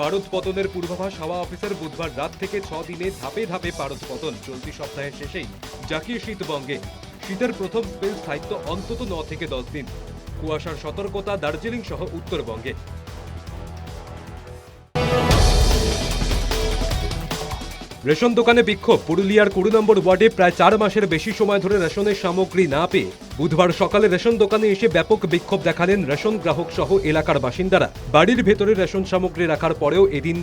পারদ পতনের পূর্বাভাস হাওয়া অফিসের বুধবার রাত থেকে ছ দিনে ধাপে ধাপে পারদ পতন চলতি সপ্তাহের শেষেই জাকিয়ে শীতবঙ্গে। শীতের প্রথম স্পেল স্থায়িত্ব অন্তত ন থেকে দশ দিন। কুয়াশার সতর্কতা দার্জিলিং সহ উত্তরবঙ্গে। রেশন দোকানে বিক্ষোভ। পুরুলিয়ার কুড়ি নম্বর ওয়ার্ডে প্রায় চার মাসের বেশি সময় ধরে রেশনের সামগ্রী না পেয়ে বুধবার সকালে রেশন দোকানে এসে ব্যাপক বিক্ষোভ দেখালেন রেশন গ্রাহক সহ এলাকার বাসিন্দারা। বাড়ির ভেতরে রেশন সামগ্রী রাখার পরেও এদিন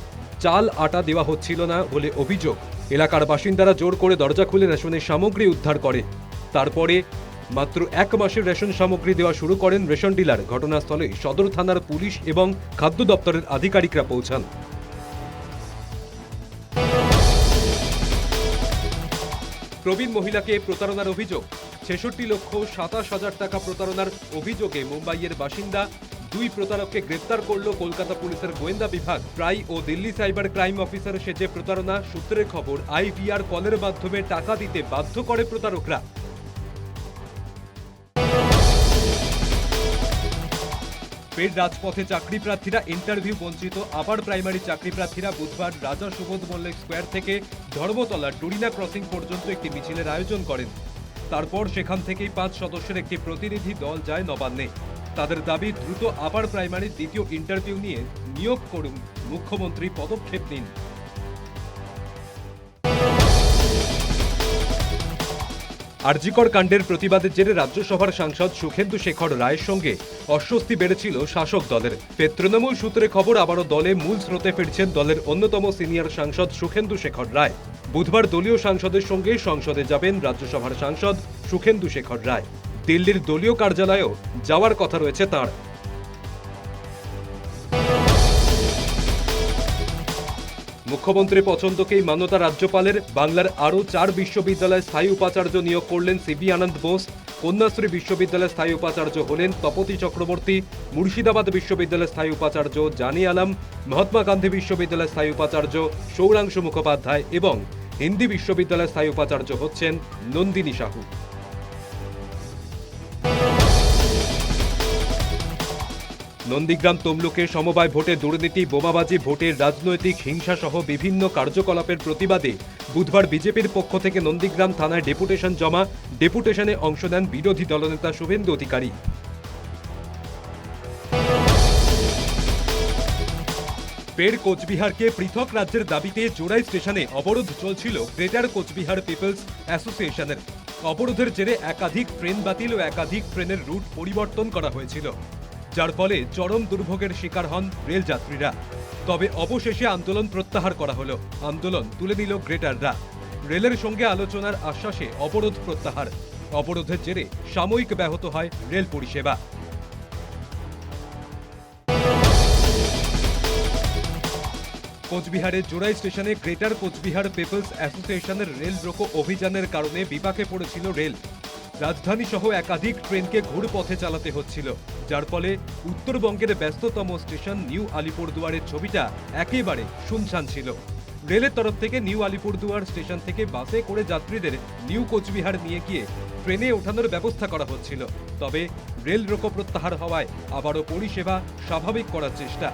চাল আটা দেওয়া হচ্ছিল না বলে অভিযোগ। এলাকার বাসিন্দারা জোর করে দরজা খুলে রেশনের সামগ্রী উদ্ধার করে। তারপরে মাত্র এক মাসের রেশন সামগ্রী দেওয়া শুরু করেন রেশন ডিলার। ঘটনাস্থলে সদর থানার পুলিশ এবং খাদ্য দপ্তরের আধিকারিকরা পৌঁছান। প্রবীণ মহিলাকে প্রতারণার অভিযোগ। ছেষট্টি লক্ষ সাতাশ হাজার টাকা প্রতারণার অভিযোগে মুম্বাইয়ের বাসিন্দা দুই প্রতারককে গ্রেপ্তার করল কলকাতা পুলিশের গোয়েন্দা বিভাগ। প্রায় ও দিল্লি সাইবার ক্রাইম অফিসার সেজে প্রতারণা সূত্রের খবর আইভিআর কলের মাধ্যমে টাকা দিতে বাধ্য করে প্রতারকরা। ফের রাজপথে চাকরি প্রার্থীরা ইন্টারভিউ বঞ্চিত। আবার প্রাইমারি চাকরি প্রার্থীরা বুধবার রাজা সুবোধ মল্লিক স্কোয়ার থেকে ধর্মতলা ডুরিনা ক্রসিং পর্যন্ত একটি মিছিলের আয়োজন করেন। তারপর সেখান থেকেই পাঁচ সদস্যের একটি প্রতিনিধি দল যায় নবান্নে। তাদের দাবি, দ্রুত আবার প্রাইমারির দ্বিতীয় ইন্টারভিউ নিয়ে নিয়োগ করুন। মুখ্যমন্ত্রী পদক্ষেপ নিন। আরজিকর কাণ্ডের প্রতিবাদের জেরে রাজ্যসভার সাংসদ সুখেন্দু শেখর রায়ের সঙ্গে অস্বস্তি বেড়েছিল শাসক দলের। তৃণমূল সূত্রে খবর, আবারও দলে মূল স্রোতে ফিরছেন দলের অন্যতম সিনিয়র সাংসদ সুখেন্দু শেখর রায়। বুধবার দলীয় সাংসদের সঙ্গে সংসদে যাবেন রাজ্যসভার সাংসদ সুখেন্দু শেখর রায়। দিল্লির দলীয় কার্যালয়েও যাওয়ার কথা রয়েছে তাঁর। মুখ্যমন্ত্রী পছন্দকেই মান্যতা রাজ্যপালের, বাংলার আরও চার বিশ্ববিদ্যালয়ে স্থায়ী উপাচার্য নিয়োগ করলেন সিবি আনন্দ বোস। কন্যাশ্রী বিশ্ববিদ্যালয়ের স্থায়ী উপাচার্য হলেন তপতি চক্রবর্তী, মুর্শিদাবাদ বিশ্ববিদ্যালয়ের স্থায়ী উপাচার্য জানি আলম, মহাত্মা গান্ধী বিশ্ববিদ্যালয়ের স্থায়ী উপাচার্য সৌরাংশু মুখোপাধ্যায় এবং হিন্দি বিশ্ববিদ্যালয়ের স্থায়ী উপাচার্য হচ্ছেন নন্দিনী সাহু। নন্দীগ্রাম তমলুকে সমবায় ভোটে দুর্নীতি, বোমাবাজি, ভোটের রাজনৈতিক হিংসা সহ বিভিন্ন কার্যকলাপের প্রতিবাদে বুধবার বিজেপির পক্ষ থেকে নন্দীগ্রাম থানায় ডেপুটেশন জমা। ডেপুটেশনে অংশ নেন বিরোধী দলনেতা শুভেন্দু অধিকারী। ফের কোচবিহারকে পৃথক রাজ্যের দাবিতে জোড়াই স্টেশনে অবরোধ চলছিল গ্রেটার কোচবিহার পিপলস অ্যাসোসিয়েশনের। অবরোধের জেরে একাধিক ট্রেন বাতিল ও একাধিক ট্রেনের রুট পরিবর্তন করা হয়েছিল। যার ফলে চরম দুর্ভোগের শিকার হন রেল যাত্রীরা তবে অবশেষে আন্দোলন প্রত্যাহার করা হলো। আন্দোলন তুলে নিল গ্রেটাররা। রেলের সঙ্গে আলোচনার আশ্বাসে অবরোধ প্রত্যাহার। অবরোধের জেরে সাময়িক ব্যাহত হয় রেল পরিষেবা। কোচবিহারের জোড়াই স্টেশনে গ্রেটার কোচবিহার পিপলস অ্যাসোসিয়েশনের রেল রোকো অভিযানের কারণে বিপাকে পড়েছিল রেল। রাজধানী সহ একাধিক ট্রেনকে ঘুরপথে চালাতে হচ্ছিল, যার ফলে উত্তরবঙ্গের ব্যস্ততম স্টেশন নিউ আলিপুরদুয়ারের ছবিটা একেবারে শুনশান ছিল। রেলের তরফ থেকে নিউ আলিপুরদুয়ার স্টেশন থেকে বাসে করে যাত্রীদের নিউ কোচবিহার নিয়ে গিয়ে ট্রেনে ওঠানোর ব্যবস্থা করা হচ্ছিল। তবে রেল রোকো প্রত্যাহার হওয়ায় আবারও পরিষেবা স্বাভাবিক করার চেষ্টা।